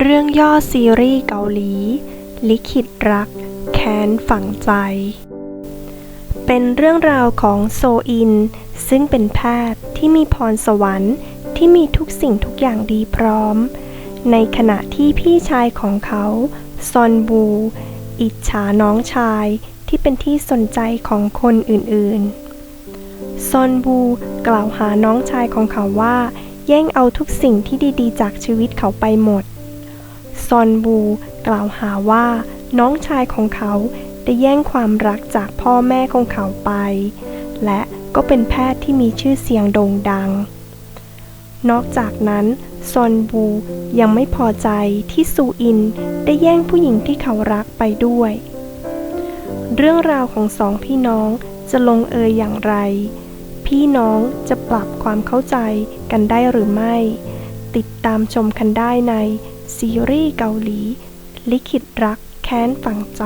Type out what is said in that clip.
เรื่องย่อซีรีส์เกาหลี ลิขิตรัก แค้นฝังใจ เป็นเรื่องราวของโซอิน ซึ่งเป็นแพทย์ที่มีพรสวรรค์ที่มีทุกสิ่งทุกอย่างดีพร้อม ในขณะที่พี่ชายของเขา ซอนบู อิจฉาน้องชายที่เป็นที่สนใจของคนอื่นๆ ซอนบูกล่าวหาน้องชายของเขาว่า แย่งเอาทุกสิ่งที่ดีๆ จากชีวิตเขาไปหมด ซอนบูกล่าวหาว่าน้องชายของเขาได้แย่งความรักจากพ่อแม่ของเขาไป และก็เป็นแพทย์ที่มีชื่อเสียงโด่งดัง นอกจากนั้น ซอนบูยังไม่พอใจที่ซูอินได้แย่งผู้หญิงที่เขารักไปด้วย เรื่องราวของสองพี่น้องจะลงเอยอย่างไร พี่น้องจะปรับความเข้าใจกันได้หรือไม่ ติดตามชมกันได้ในซีรีส์เกาหลี ลิขิตรักแค้นฝังใจ